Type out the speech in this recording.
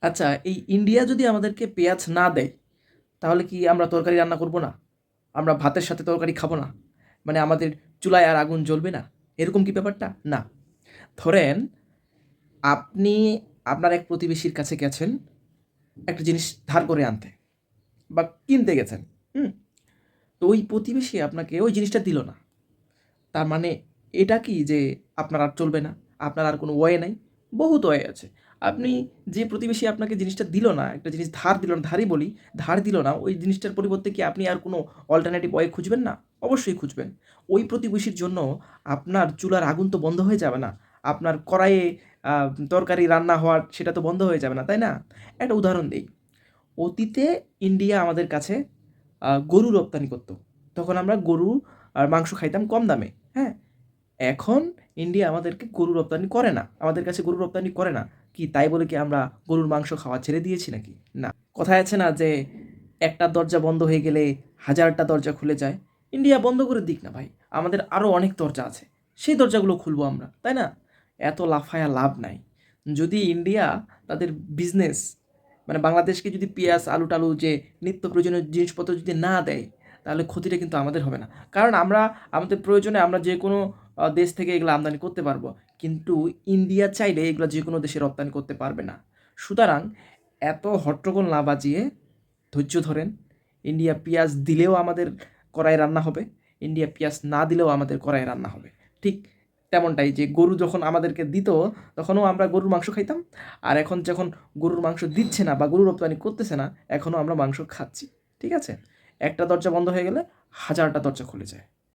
আচ্ছা এই ইন্ডিয়া যদি আমাদেরকে পেঁয়াজ না দেয়, তাহলে কি আমরা তরকারি রান্না করব না? আমরা ভাতের সাথে তরকারি খাব না? মানে আমাদের চুলায় আর আগুন জ্বলবে না? এরকম কি ব্যাপারটা? না। ধরেন, আপনি, আপনার এক প্রতিবেশীর কাছে গেছেন, একটা জিনিস ধার করে আনতে, বা কিনতে গেছেন, হুম? তো ওই প্রতিবেশী আপনাকে ওই জিনিসটা দিল না। তার মানে এটা কি যে আপনার আর চলবে না? আপনার আর কোনো ওয়ে নাই? বহুত ওয়ে আছে। আপনি যে প্রতিবেশী আপনাকে জিনিসটা দিল না, একটা জিনিস ধার দিল না, ধারই বলি, ধার দিল না, ওই জিনিসটার পরিবর্তে কি আপনি আর কোনো অল্টারনেটিভ ওয়ে খুঁজবেন না? অবশ্যই খুঁজবেন। ওই প্রতিবেশীর জন্য আপনার চুলার আগুন তো বন্ধ হয়ে যাবে না। আপনার কড়াইয়ে তরকারি রান্না হওয়ার সেটা তো বন্ধ হয়ে যাবে না, তাই না? একটা উদাহরণ দিই। অতীতে ইন্ডিয়া আমাদের কাছে গরু রপ্তানি করতো। তখন আমরা গরু আর মাংস খাইতাম কম দামে। এখন ইন্ডিয়া আমাদেরকে গরু রপ্তানি করে না। আমাদের কাছে গরু রপ্তানি করে না। কি, তাই বলে কি আমরা গরুর মাংস খাওয়া ছেড়ে দিয়েছি নাকি? না। কথায় আছে না যে একটা দরজা বন্ধ হয়ে গেলে হাজারটা দরজা খুলে যায়। ইন্ডিয়া বন্ধ করে দিক না ভাই। আমাদের আরও অনেক দরজা আছে। সেই দরজাগুলো খুলবো আমরা, তাই না? এত লাফায়া লাভ নাই। যদি ইন্ডিয়া তাদের বিজনেস মানে বাংলাদেশকে যদি পেঁয়াজ আলু টালু যে নিত্য প্রয়োজনীয় জিনিসপত্র যদি না দেয়, তাহলে ক্ষতিটা কিন্তু আমাদের হবে না। কারণ আমরা, আমাদের প্রয়োজনে আমরা যে কোনো দেশ থেকে এগুলো আমদানি করতে পারব। কিন্তু ইন্ডিয়া চাইলে এগুলো যে কোনো দেশে রপ্তানি করতে পারবে না। সুতরাং এত হট্টগোল না বাজিয়ে ধৈর্য ধরেন। ইন্ডিয়া পেঁয়াজ দিলেও আমাদের কড়াই রান্না হবে। ইন্ডিয়া পেঁয়াজ না দিলেও আমাদের কড়াই রান্না হবে। ঠিক তেমনটাই যে গরু যখন আমাদেরকে দিত, তখনও আমরা গরুর মাংস খাইতাম। আর এখন যখন গরুর মাংস দিচ্ছে না বা গরু রপ্তানি করতেছে না, এখনও আমরা মাংস খাচ্ছি। ঠিক আছে? একটা দরজা বন্ধ হয়ে গেলে হাজারটা দরজা খুলে যায়।